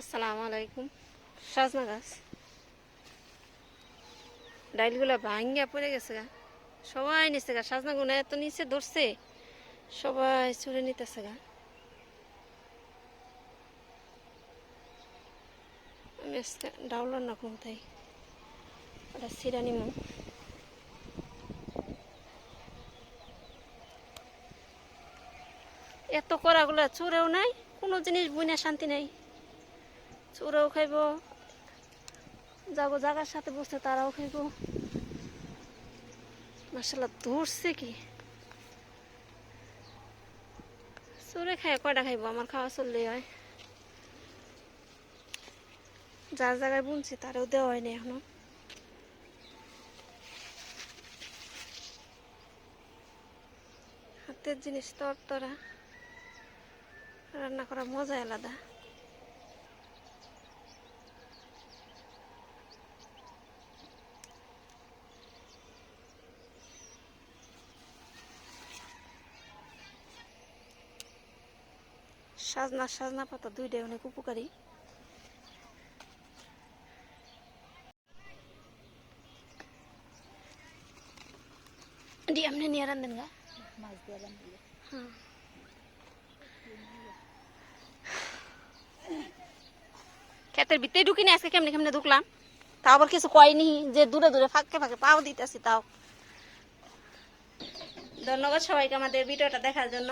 আসসালামু আলাইকুম। সাজনা গাছ। ডাইলগুলো ভাঙ্গিয়া পড়ে গেছে গা। সবাই নিচ্ছে গা। সাজনা গুনা এত নিচে ধরছে, সবাই চুরে নিতেছে গা। আমি আজকে ডাউলার না কোথায় ওটা সিরা নিমু। এত করাগুলো চুরেও নাই, কোনো জিনিস বুনে শান্তি নাই। চুরেও খাইব। যাব জাগার সাথে বসতে তারাও খাইব। মাসাল্লাহ ধরছে কি? চোরে খাই কয়টা খাইব? আমার খাওয়া চললেই হয়। যার জায়গায় বুনছি, তারেও দেওয়া হয়নি এখনও। হাতের জিনিস তর তরা রান্না করা মজাই আলাদা। সাজনা সাজনা পাতা দুইটাই অনেক উপকারী। ডি আপনি নিয়ে রান্ধেন গা? মাছ দিয়ে হ্যাঁ। ক্ষেতের ভিতরে ঢুকিনি আজকে কেমনে কেমনে ঢুকলাম? তাও আবার কিছু কয়নি যে দূরে দূরে ফাঁকে ফাঁকে পাও দিতেছি তাও। ধন্যবাদ সবাইকে আমাদের ভিডিওটা দেখার জন্য।